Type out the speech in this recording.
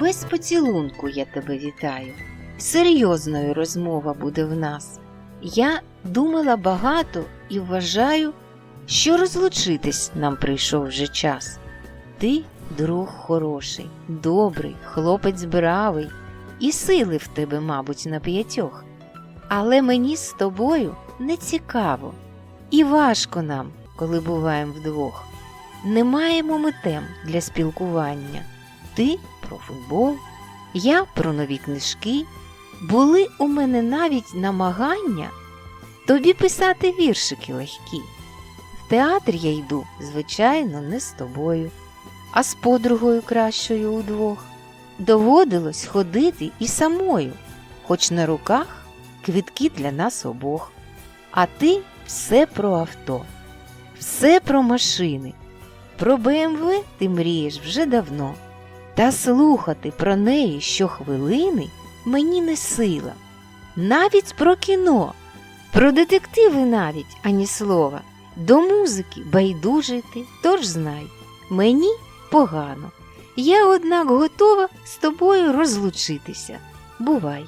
без поцілунку я тебе вітаю. Серйозною розмова буде в нас. Я думала багато і вважаю, що розлучитись нам прийшов вже час. Ти друг хороший, добрий, хлопець бравий, і сили в тебе, мабуть, на п'ятьох. Але мені з тобою не цікаво, і важко нам, коли буваємо вдвох. Не маємо ми тем для спілкування. Ти про футбол, я про нові книжки. Були у мене навіть намагання тобі писати віршики легкі. В театр я йду, звичайно, не з тобою, а з подругою кращою удвох. Доводилось ходити і самою, хоч на руках квитки для нас обох. А ти все про авто, все про машини. Про БМВ ти мрієш вже давно. Та слухати про неї щохвилини мені не сила. Навіть про кіно, про детективи навіть ані слова. До музики байдужий ти, тож знай, мені погано. Я, однак, готова з тобою розлучитися. Бувай.